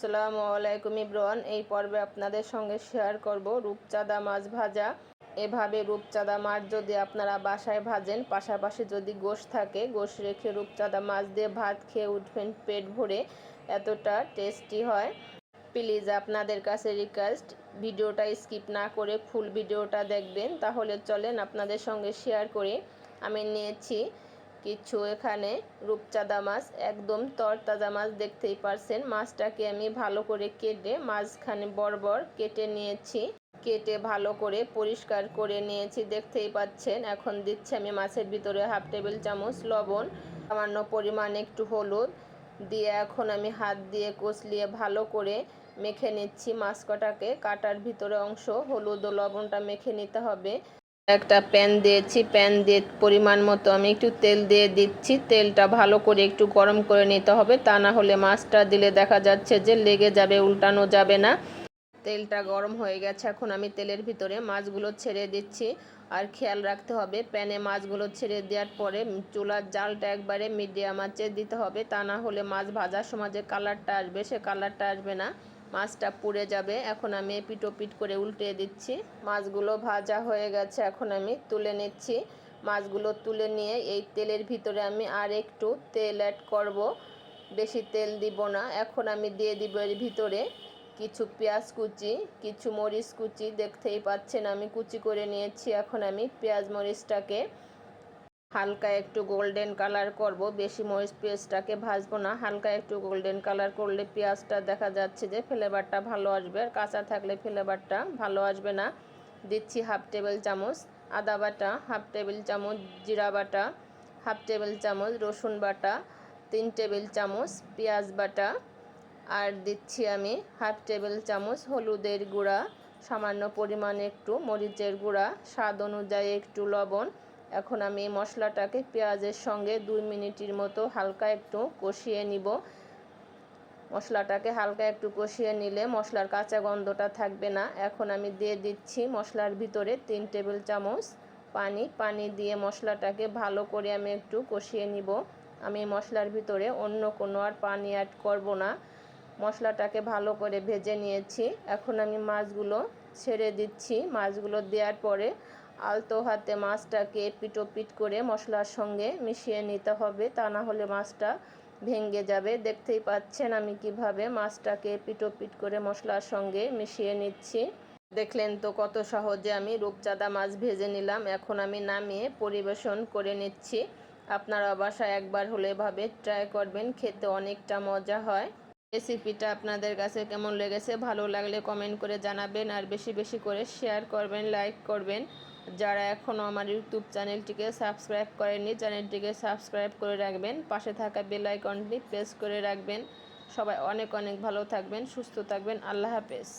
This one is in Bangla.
আসসালামু আলাইকুম ইব্রান, এই পর্বে আপনাদের সঙ্গে শেয়ার করব রূপচাঁদা মাছ ভাজা। এভাবে রূপচাঁদা মাছ যদি আপনারা বাসায় ভাজেন, পাশাপাশি যদি গোশ থাকে, গোশ রেখে রূপচাঁদা মাছ দিয়ে ভাত খেয়ে উঠবেন পেট ভরে, এতটা টেস্টি হয়। প্লিজ আপনাদের কাছে রিকোয়েস্ট ভিডিওটা স্কিপ না করে ফুল ভিডিওটা দেখবেন, তাহলে চলেন আপনাদের সঙ্গে শেয়ার করে। আমি নিয়েছি কিছু এখানে। রূপচাঁদা মাছ, একদম তরতাজা মাছ দেখতেই পারছেন। মাছটাকে আমি ভালো করে কেটে মাঝখানে বরবর কেটে নিয়েছি। কেটে ভালো করে পরিষ্কার করে নিয়েছি, দেখতেই পাচ্ছেন। এখন দিচ্ছি আমি মাছের ভিতরে হাফ টেবিল চামচ লবণ, সামান্য পরিমাণ একটু হলুদ দিয়ে এখন আমি হাত দিয়ে কষলিয়ে ভালো করে মেখে নিচ্ছি মাছ কটাকে। কাটার ভিতরে অংশ হলুদ ও লবণটা মেখে নিতে হবে। একটা প্যান দিয়েছি, প্যান দিয়ে পরিমাণ মতো আমি একটু তেল দিয়ে দিচ্ছি। তেলটা ভালো করে একটু গরম করে নিতে হবে, তা না হলে মাছটা দিলে দেখা যাচ্ছে যে লেগে যাবে, উল্টানো যাবে না। তেলটা গরম হয়ে গেছে, এখন আমি তেলের ভিতরে মাছগুলো ছেড়ে দিচ্ছি। আর খেয়াল রাখতে হবে, প্যানে মাছগুলো ছেড়ে দেওয়ার পরে চুলার জালটা একবারে মিডিয়াম আঁচে দিতে হবে, তা না হলে মাছ ভাজার সময় যে কালারটা আসবে, সে কালারটা আসবে না। মাছটা পুড়ে যাবে। এখন আমি পিটোপিট করে উল্টে দিচ্ছি। মাছগুলো ভাজা হয়ে গেছে, এখন আমি তুলে নিচ্ছি। মাছগুলো তুলে নিয়ে এই তেলের ভিতরে আমি আর একটু তেল অ্যাড করব। বেশি তেল দিব না। এখন আমি দিয়ে দিব এর ভিতরে কিছু পেঁয়াজ কুচি, কিছু মরিচ কুচি। দেখতেই পাচ্ছেন আমি কুচি করে নিয়েছি। এখন আমি পেঁয়াজ মরিচটাকে হালকা একটু গোল্ডেন কালার করব, বেশি মরিচ পেঁয়াজটাকে ভাজবো না। হালকা একটু গোল্ডেন কালার করলে পেঁয়াজটা দেখা যাচ্ছে যে ফ্লেভারটা ভালো আসবে। আর কাঁচা থাকলে ফ্লেভারটা ভালো আসবে না। দিচ্ছি হাফ টেবিল চামচ আদা বাটা, হাফ টেবিল চামচ জিরা বাটা, হাফ টেবিল চামচ রসুন বাটা, তিন টেবিল চামচ পেঁয়াজ বাটা, আর দিচ্ছি আমি হাফ টেবিল চামচ হলুদের গুঁড়া, সামান্য পরিমাণে একটু মরিচের গুঁড়া, স্বাদ অনুযায়ী একটু লবণ এখন আমি মশলাটাকে পেঁয়াজের সঙ্গে দুই মিনিটের মতো হালকা একটু কষিয়ে নিব। মশলাটাকে হালকা একটু কষিয়ে নিলে মশলার কাঁচা গন্ধটা থাকবে না। এখন আমি দিয়ে দিচ্ছি মশলার ভিতরে তিন টেবিল চামচ পানি। পানি দিয়ে মশলাটাকে ভালো করে আমি একটু কষিয়ে নিব। আমি মশলার ভিতরে অন্য কোনো আর পানি অ্যাড করব না। মশলাটাকে ভালো করে ভেজে নিয়েছি। এখন আমি মাছগুলো ছেড়ে দিচ্ছি। মাছগুলো দেওয়ার পরে আলতো হাতে মাছটাকে পিটোপিট করে মশলার সঙ্গে মিশিয়ে নিতে হবে। তা না হলে মাছটা ভেঙে যাবে। দেখতেই পাচ্ছেন আমি কীভাবে মাছটাকে পিটোপিট করে মশলার সঙ্গে মিশিয়ে নিচ্ছি। দেখলেন তো কত সহজে আমি রূপচাঁদা মাছ ভেজে নিলাম। এখন আমি নামিয়ে পরিবেশন করে নিচ্ছি। আপনারা বাসায় একবার হলে এভাবে ট্রাই করবেন, খেতে অনেকটা মজা হয়। রেসিপিটা আপনাদের কাছে কেমন লেগেছে, ভালো লাগলে কমেন্ট করে জানাবেন। আর বেশি বেশি করে শেয়ার করবেন, লাইক করবেন। যারা এখনও আমার ইউটিউব চ্যানেলটিকে সাবস্ক্রাইব করেননি, চ্যানেলটিকে সাবস্ক্রাইব করে রাখবেন। পাশে থাকা বেল আইকনটি প্রেস করে রাখবেন। সবাই অনেক অনেক ভালো থাকবেন, সুস্থ থাকবেন। আল্লাহ হাফেজ।